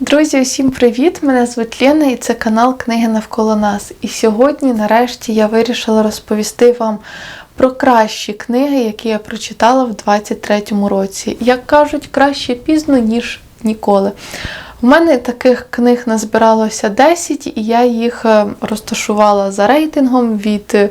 Друзі, усім привіт! Мене звуть Лена і це канал Книги навколо нас. І сьогодні, нарешті, я вирішила розповісти вам про кращі книги, які я прочитала в 23-му році. Як кажуть, краще пізно, ніж ніколи. У мене таких книг назбиралося 10, і я їх е, розташувала за рейтингом від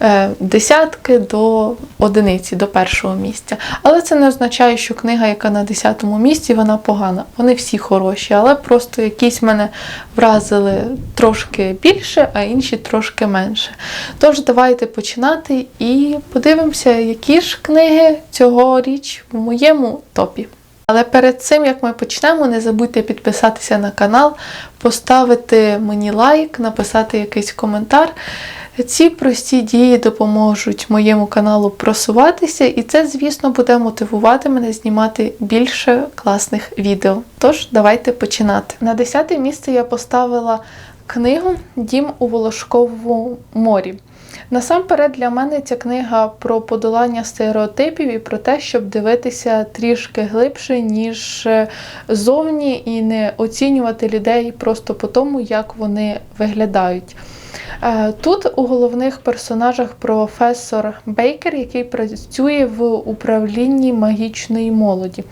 е, десятки до одиниці, до першого місця. Але це не означає, що книга, яка на 10-му місці, вона погана. Вони всі хороші, але просто якісь мене вразили трошки більше, а інші трошки менше. Тож, давайте починати і подивимося, які ж книги цьогоріч в моєму топі. Але перед цим, як ми почнемо, не забудьте підписатися на канал, поставити мені лайк, написати якийсь коментар. Ці прості дії допоможуть моєму каналу просуватися, і це, звісно, буде мотивувати мене знімати більше класних відео. Тож, давайте починати. На 10 місце я поставила книгу Дім у Волошковому морі. Насамперед, для мене ця книга про подолання стереотипів і про те, щоб дивитися трішки глибше, ніж зовні, і не оцінювати людей просто по тому, як вони виглядають. Е, Тут у головних персонажах професор Бейкер, який працює в управлінні магічної молоді.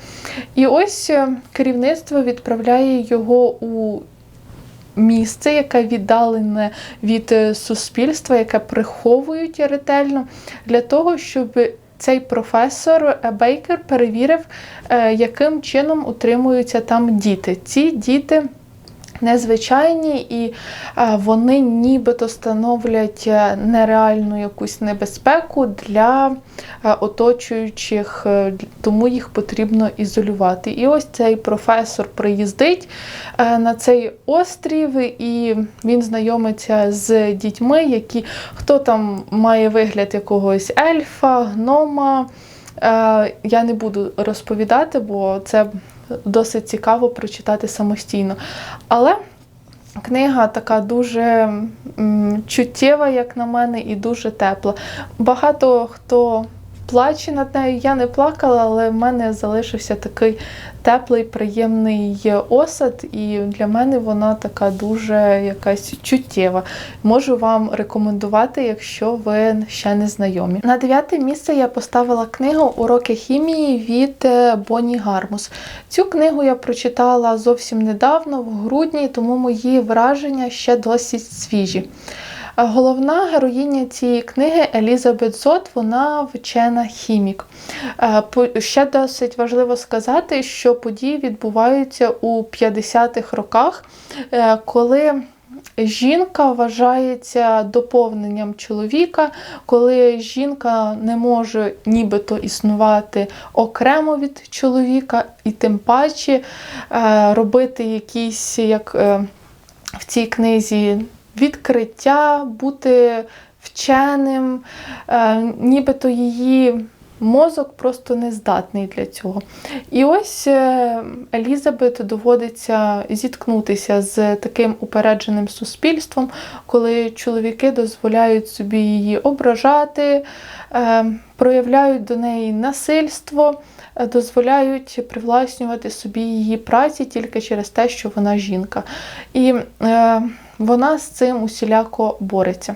І ось е, керівництво відправляє його у місце, яке віддалене від е, суспільства, яке приховують ретельно, для того, щоб цей професор е, Бейкер перевірив, е, яким чином утримуються там діти. Ці діти. Незвичайні, і вони нібито становлять нереальну якусь небезпеку для оточуючих, тому їх потрібно ізолювати. І ось цей професор приїздить на цей острів, і він знайомиться з дітьми, які хто там має вигляд якогось ельфа, гнома. Я не буду розповідати, бо це досить цікаво прочитати самостійно. Але книга така дуже чуттєва, як на мене, і дуже тепла. Багато хто плаче над нею. Я не плакала, але в мене залишився такий теплий, приємний осад, і для мене вона така дуже якась чуттєва. Можу вам рекомендувати, якщо ви ще не знайомі. На дев'яте місце я поставила книгу Уроки хімії від Бонні Гармус. Цю книгу я прочитала зовсім недавно, в грудні, тому мої враження ще досить свіжі. Головна героїня цієї книги Елізабет Зот, вона вчена хімік. Ще досить важливо сказати, що події відбуваються у 50-х роках, е, коли Жінка вважається доповненням чоловіка, коли жінка не може нібито існувати окремо від чоловіка, і тим паче е, робити якісь, як е, в цій книзі, відкриття, бути вченим, е, нібито її мозок просто не здатний для цього. І ось е, Елізабет доводиться зіткнутися з таким упередженим суспільством, коли чоловіки дозволяють собі її ображати, е, проявляють до неї насильство. Дозволяють привласнювати собі її праці тільки через те, що вона жінка. І е, вона з цим усіляко бореться.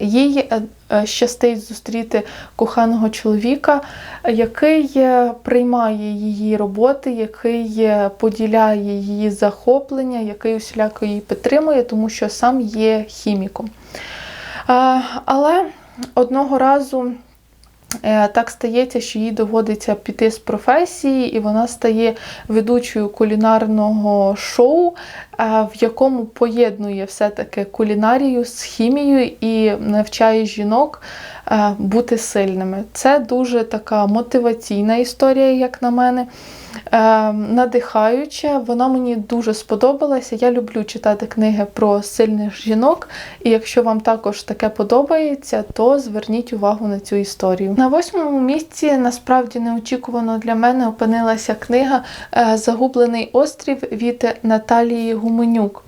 Їй е, е, щастить зустріти коханого чоловіка, який е, приймає її роботи, який поділяє її захоплення, який усіляко її підтримує, тому що сам є хіміком. Але одного разу так стається, що їй доводиться піти з професії, і вона стає ведучою кулінарного шоу, е, в якому поєднує все-таки кулінарію з хімією і навчає жінок е, бути сильними. Це дуже така мотиваційна історія, як на мене. Надихаюча, вона мені дуже сподобалася. Я люблю читати книги про сильних жінок, і якщо вам також таке подобається, то зверніть увагу на цю історію. На восьмому місці насправді неочікувано для мене опинилася книга Загублений острів від Наталії Гуменюк.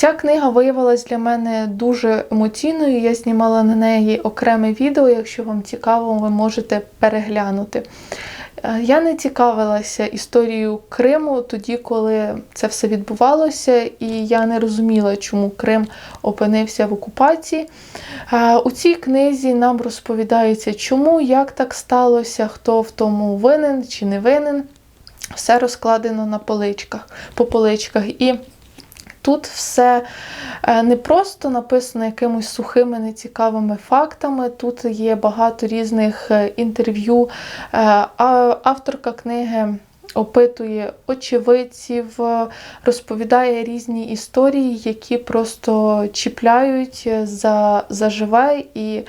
Ця книга виявилась для мене дуже емоційною. Я знімала на неї окреме відео. Якщо вам цікаво, ви можете переглянути. Е, Я не цікавилася історією Криму тоді, коли це все відбувалося, і я не розуміла, чому Крим опинився в окупації. Е, У цій книзі нам розповідається, чому, як так сталося, хто в тому винен чи не винен. Все розкладено на поличках, по поличках. І Тут все е, не просто написано якимось сухими, нецікавими фактами. Тут є багато різних е, інтерв'ю. Е, Авторка книги опитує очевидців, розповідає різні історії, які просто чіпляють за, живе, і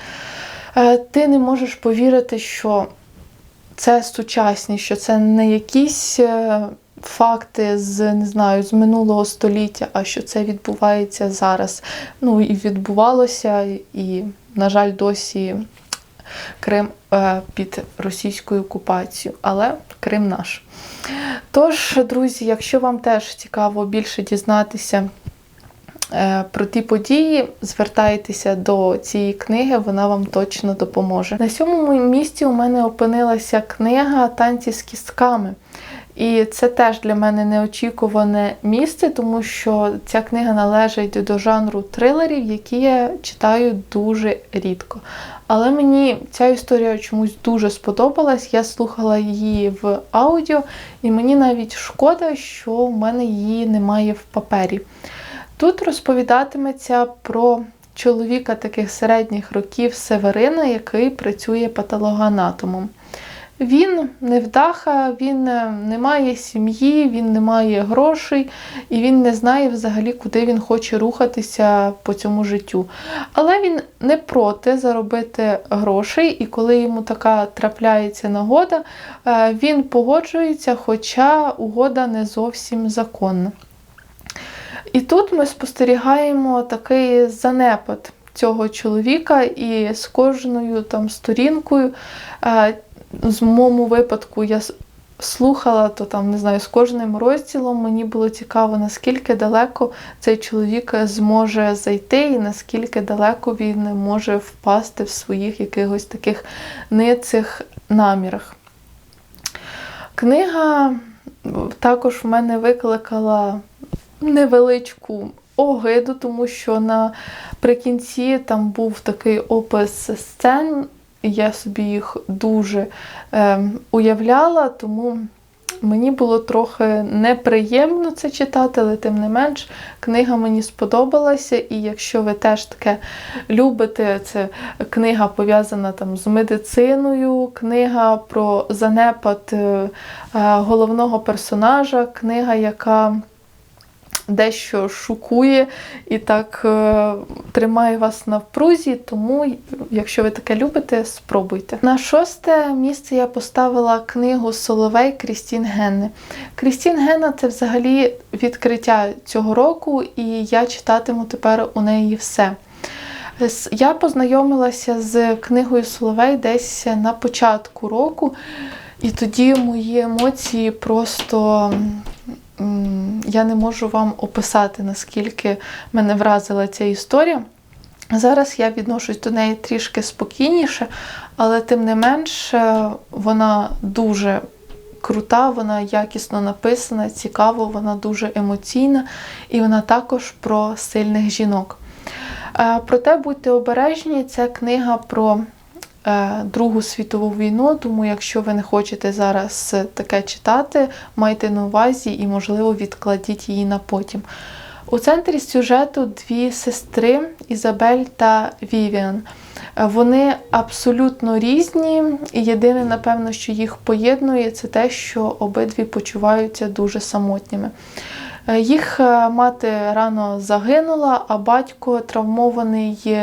ти не можеш повірити, що це сучасні, що це не якісь факти з не знаю з минулого століття, а що це відбувається зараз. Ну і відбувалося, і, на жаль, досі Крим е, під російською окупацією, але Крим наш. Тож, друзі, якщо вам теж цікаво більше дізнатися. е, Про ті події звертайтеся до цієї книги, вона вам точно допоможе. На сьомому місці у мене опинилася книга Танці з кістками. І це теж для мене неочікуване місце, тому що ця книга належить до жанру трилерів, які я читаю дуже рідко. Але мені ця історія чомусь дуже сподобалась. Я слухала її в аудіо, і мені навіть шкода, що в мене її немає в папері. Тут розповідатиметься про чоловіка таких середніх років Северина, який працює патологоанатомом. Він невдаха, він е, не має сім'ї, він не має грошей, і він не знає взагалі, куди він хоче рухатися по цьому життю. Але він не проти заробити грошей, і коли йому така трапляється нагода, е, він погоджується, хоча угода не зовсім законна. І тут ми спостерігаємо такий занепад цього чоловіка, і з кожною там сторінкою. З моєму випадку я слухала, то там не знаю, з кожним розділом мені було цікаво, наскільки далеко цей чоловік зможе зайти, і наскільки далеко він може впасти в своїх якихось таких ницих намірах. Книга також в мене викликала невеличку огиду, тому що наприкінці там був такий опис сцен, я собі їх дуже е, уявляла, тому мені було трохи неприємно це читати, але тим не менш книга мені сподобалася. І якщо ви теж таке любите, це книга пов'язана там з медициною, книга про занепад е, головного персонажа, книга, яка дещо шокує і так е, тримає вас на впрузі. Тому, якщо ви таке любите, спробуйте. На шосте місце я поставила книгу Соловей Крістін Генни. Крістін Генна це взагалі відкриття цього року, і я читатиму тепер у неї все. Я познайомилася з книгою Соловей десь на початку року, і тоді мої емоції просто я не можу вам описати, наскільки мене вразила ця історія. Зараз я відношусь до неї трішки спокійніше, але тим не менш е, вона дуже крута, вона якісно написана, цікаво, вона дуже емоційна і вона також про сильних жінок. Е, Проте будьте обережні, це книга про Другу світову війну, тому якщо ви не хочете зараз таке читати, майте на увазі і, можливо, відкладіть її на потім. У центрі сюжету дві сестри Ізабель та Вівіан. Е, Вони абсолютно різні, і єдине, напевно, що їх поєднує, це те, що обидві почуваються дуже самотніми. Е, Їх е, мати рано загинула, а батько, травмований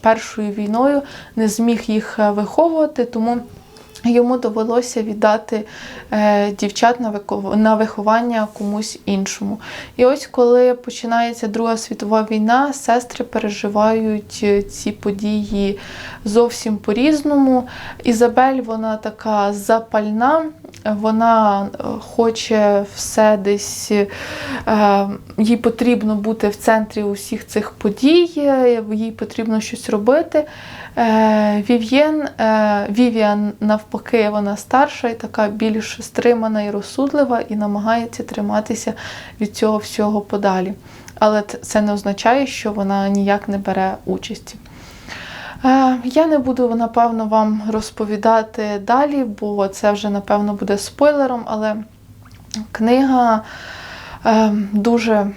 першою війною, не зміг їх е, виховувати, тому йому довелося віддати дівчат на виховання комусь іншому. І ось коли починається Друга світова війна, сестри переживають ці події зовсім по-різному. Ізабель, вона така запальна, Вона е, хоче все десь, е, їй потрібно бути в центрі усіх цих подій, е, їй потрібно щось робити. Вів'єн, Вівіан, навпаки, вона старша і така більш стримана і розсудлива, і намагається триматися від цього всього подалі. Але це не означає, що вона ніяк не бере участі. Е, Я не буду, напевно, вам розповідати далі, бо це вже, напевно, буде спойлером, але книга е, дуже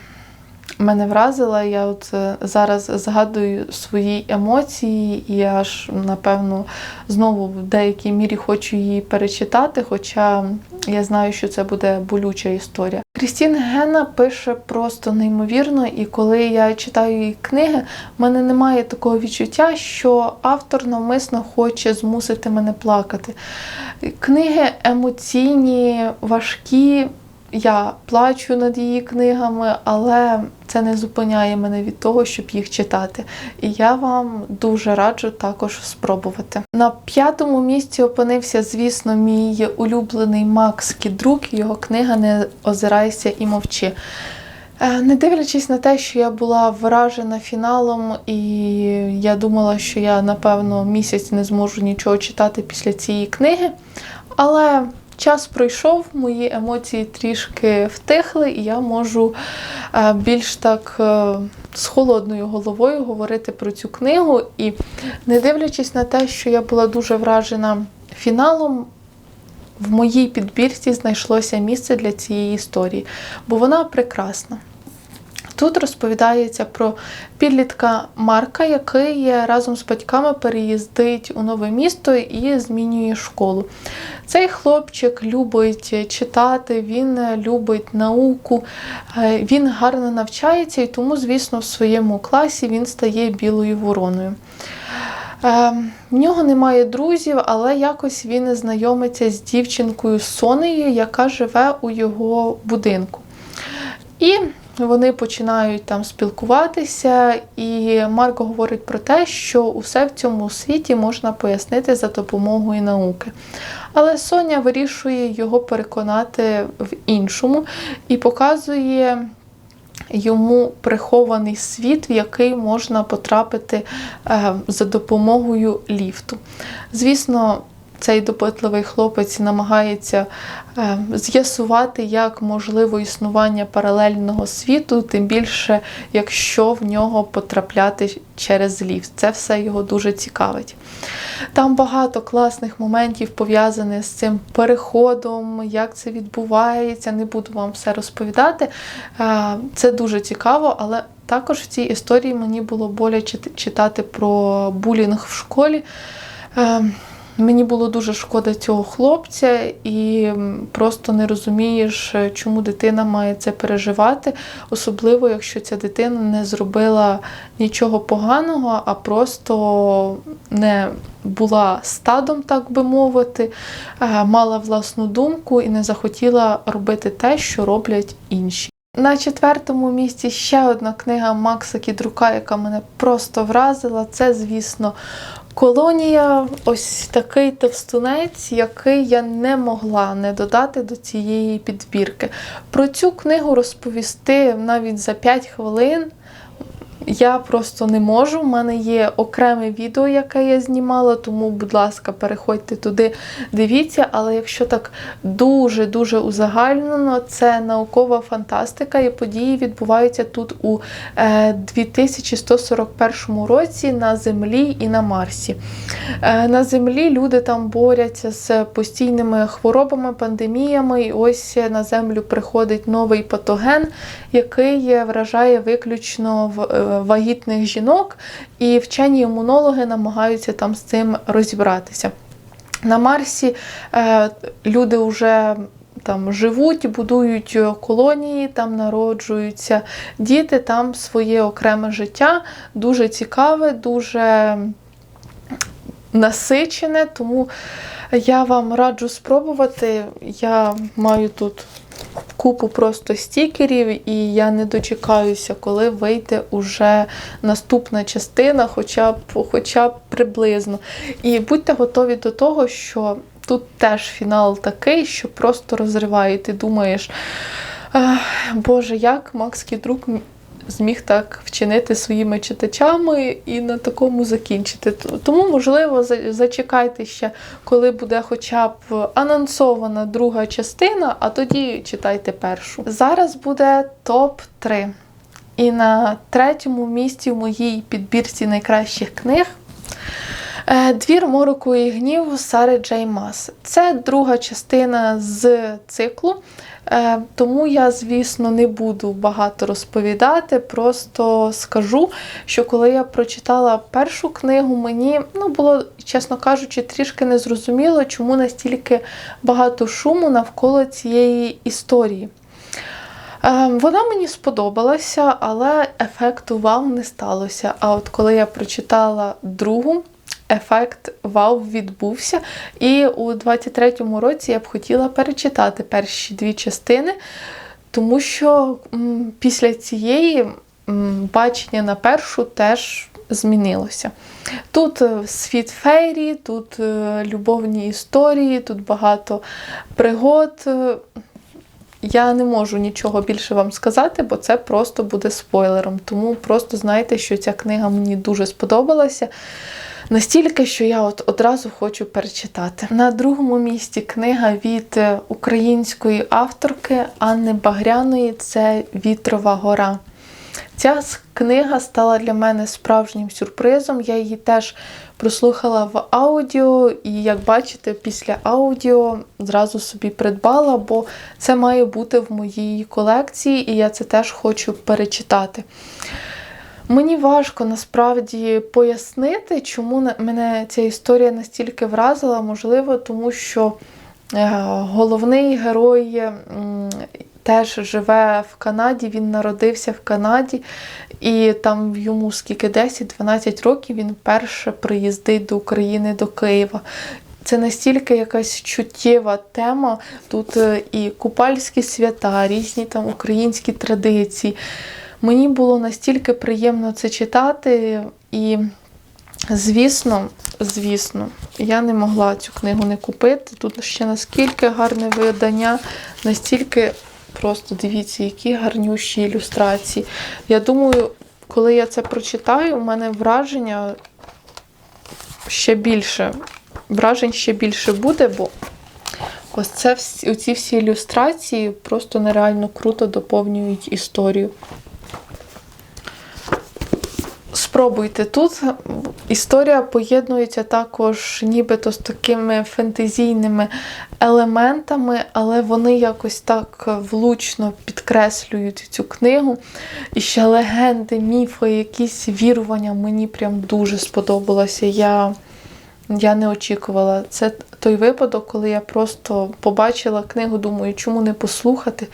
мене вразила. Я от е, зараз згадую свої емоції, і аж, напевно, знову в деякій мірі хочу її перечитати, хоча я знаю, що це буде болюча історія. Крістін Гена пише просто неймовірно, і коли я читаю її книги, в мене немає такого відчуття, що автор навмисно хоче змусити мене плакати. Книги емоційні, важкі. Я плачу над її книгами, але це не зупиняє мене від того, щоб їх читати. І я вам дуже раджу також спробувати. На п'ятому місці опинився, звісно, мій улюблений Макс Кідрук. Його книга Не озирайся і мовчи. Е, Не дивлячись на те, що я була вражена фіналом, і я думала, що я напевно місяць не зможу нічого читати після цієї книги. Але час пройшов, мої емоції трішки втихли, і я можу е, більш так е, з холодною головою говорити про цю книгу. І не дивлячись на те, що я була дуже вражена фіналом, в моїй підбірці знайшлося місце для цієї історії, бо вона прекрасна. Тут розповідається про підлітка Марка, який разом з батьками переїздить у нове місто і змінює школу. Цей хлопчик любить читати, він любить науку, е, він гарно навчається і тому, звісно, в своєму класі він стає білою вороною. Е, В нього немає друзів, але якось він знайомиться з дівчинкою Сонею, яка живе у його будинку. І вони починають там спілкуватися, і Марко говорить про те, що усе в цьому світі можна пояснити за допомогою науки. Але Соня вирішує його переконати в іншому і показує йому прихований світ, в який можна потрапити е, за допомогою ліфту. Звісно, цей допитливий хлопець намагається е, з'ясувати, як можливо існування паралельного світу, тим більше, якщо в нього потрапляти через ліфт. Це все його дуже цікавить. Там багато класних моментів пов'язаних з цим переходом, як це відбувається. Не буду вам все розповідати. Е, Це дуже цікаво, але також в цій історії мені було боляче читати про булінг в школі. Е, Мені було дуже шкода цього хлопця, і просто не розумієш, е, чому дитина має це переживати, особливо якщо ця дитина не зробила нічого поганого, а просто не була стадом, так би мовити, е, мала власну думку і не захотіла робити те, що роблять інші. На четвертому місці ще одна книга Макса Кідрука, яка мене просто вразила. Це, звісно, Колонія ось такий товстунець, який я не могла не додати до цієї підбірки. Про цю книгу розповісти навіть за 5 хвилин. Я просто не можу. У мене є окреме відео, яке я знімала, тому, будь ласка, переходьте туди, дивіться. Але якщо так дуже-дуже узагальнено, це наукова фантастика, і події відбуваються тут у е, 2141 році на Землі і на Марсі. Е, На Землі люди там борються з постійними хворобами, пандеміями, і ось на Землю приходить новий патоген, який вражає виключно в- е, вагітних жінок, і вчені імунологи намагаються там з цим розібратися. На Марсі е, люди вже там живуть, будують колонії, там народжуються діти, там своє окреме життя, дуже цікаве, дуже насичене, тому я вам раджу спробувати. Я маю тут купу просто стікерів, і я не дочекаюся, коли вийде уже наступна частина, хоча б, хоча б приблизно. І будьте готові до того, що Тут теж фінал такий, що просто розриває. Ти думаєш, Боже, як Макс Кідрук зміг так вчинити своїми читачами і на такому закінчити. Тому, можливо, зачекайте ще, коли буде хоча б анонсована друга частина, а тоді читайте першу. Зараз буде топ-3. І на третьому місці в моїй підбірці найкращих книг Е, Двір мороку і гніву Сари Джей Мас. Це друга частина з циклу. Е, Тому я, звісно, не буду багато розповідати. Просто скажу, що коли я прочитала першу книгу, мені ну, було, чесно кажучи, трішки незрозуміло, чому настільки багато шуму навколо цієї історії. Е, Вона мені сподобалася, але ефекту вау не сталося. А от коли я прочитала другу, ефект вау відбувся. І у 23-му році я б хотіла перечитати перші дві частини, тому що м, після цієї м, бачення на першу теж змінилося. Тут е, світ фейрі, тут е, любовні історії, тут багато пригод. Е, Я не можу нічого більше вам сказати, бо це просто буде спойлером. Тому просто знайте, що ця книга мені дуже сподобалася. Настільки, що я от одразу хочу перечитати. На другому місці книга від е, української авторки Анни Багряної це Вітрова гора. Ця книга стала для мене справжнім сюрпризом. Я її теж прослухала в аудіо, і як бачите, після аудіо зразу собі придбала, бо це має бути в моїй колекції, і я це теж хочу перечитати. Мені важко насправді пояснити, чому мене ця історія настільки вразила. Можливо, тому що е, головний герой теж живе в Канаді, він народився в Канаді, і там йому скільки 10-12 років він вперше приїздить до України, до Києва. Це настільки якась чуттєва тема. Тут е, і купальські свята, різні там українські традиції. Мені було настільки приємно це читати, і, звісно, звісно, я не могла цю книгу не купити. Тут ще наскільки гарне видання, настільки просто дивіться, які гарнющі ілюстрації. Я думаю, коли я це прочитаю, у мене враження ще більше. Вражень ще більше буде, бо ось це оці всі ілюстрації просто нереально круто доповнюють історію. Спробуйте тут. Історія поєднується також нібито з такими фентезійними елементами, але вони якось так влучно підкреслюють цю книгу. І ще легенди, міфи, якісь вірування мені прям дуже сподобалося. Я, я не очікувала. Це той випадок, коли я просто побачила книгу, думаю, чому не послухати,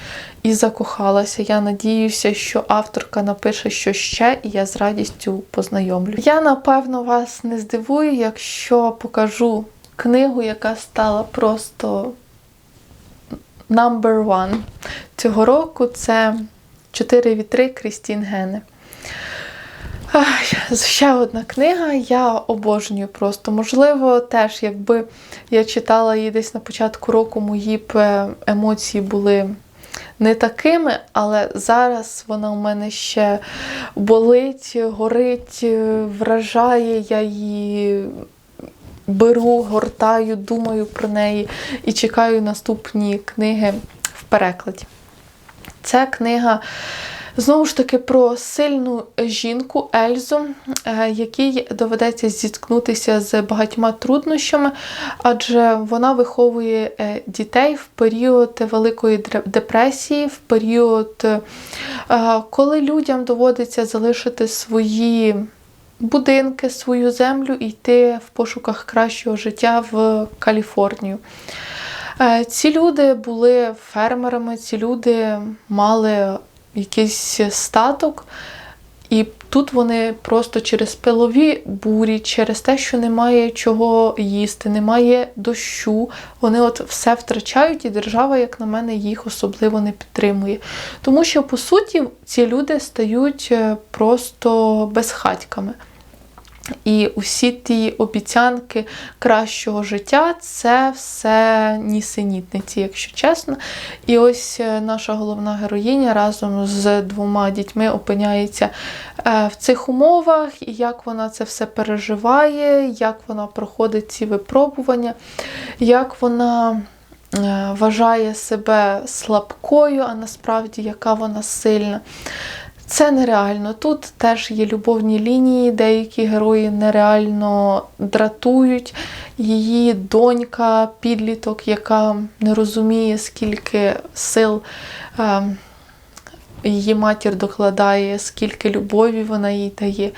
і закохалася. Я надіюся, що авторка напише що ще, і я з радістю познайомлю. Я напевно вас не здивую, якщо покажу книгу, яка стала просто number one цього року. Це Чотири вітри Крістін Гене. Ще одна книга, я обожнюю просто. Можливо, теж, якби я читала її десь на початку року, мої б е, емоції були не такими, але зараз вона у мене ще болить, горить, е, вражає, я її беру, гортаю, думаю про неї і чекаю наступні книги в перекладі. Це книга. Знову ж таки, про сильну жінку Ельзу, е, якій доведеться зіткнутися з багатьма труднощами, адже вона виховує е, дітей в період Великої депресії, в період, е, коли людям доводиться залишити свої будинки, свою землю і йти в пошуках кращого життя в Каліфорнію. Ці люди були фермерами, ці люди мали якийсь статок, і тут вони просто через пилові бурі, через те, що немає чого їсти, немає дощу, вони от все втрачають, і держава, як на мене, їх особливо не підтримує. Тому що, по суті, ці люди стають е, просто безхатьками. І усі ті обіцянки кращого життя це все нісенітниці, якщо чесно. І ось е, наша головна героїня разом з двома дітьми опиняється е, в цих умовах, і як вона це все переживає, як вона проходить ці випробування, як вона е, вважає себе слабкою, а насправді яка вона сильна. Це нереально. Тут теж є любовні лінії, деякі герої нереально дратують. Її донька, підліток, яка не розуміє, скільки сил е, її матір докладає, скільки любові вона їй дає.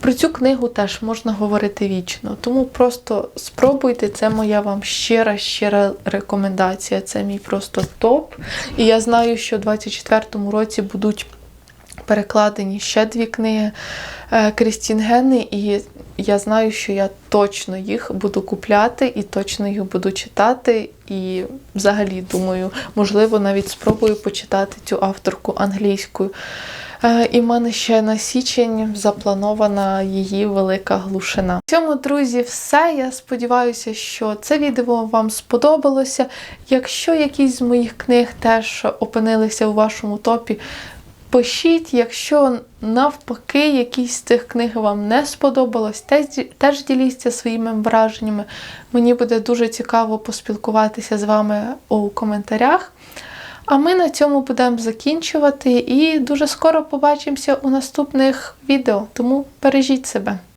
Про цю книгу теж можна говорити вічно. Тому просто спробуйте, це моя вам щира, щира рекомендація. Це мій просто топ. І я знаю, що у 24-му році будуть перекладені ще дві книги е, Крістін Генни, і я знаю, що я точно їх буду купляти і точно їх буду читати. І взагалі думаю, можливо, навіть спробую почитати цю авторку англійською. Е, І в мене ще на січень запланована її велика глушина. В цьому, друзі, все. Я сподіваюся, що це відео вам сподобалося. Якщо якісь з моїх книг теж опинилися у вашому топі, Пишіть, якщо навпаки якісь з цих книг вам не сподобалось, теж, діліться своїми враженнями. Мені буде дуже цікаво поспілкуватися з вами у коментарях. А ми на цьому будемо закінчувати і дуже скоро побачимося у наступних відео. Тому бережіть себе.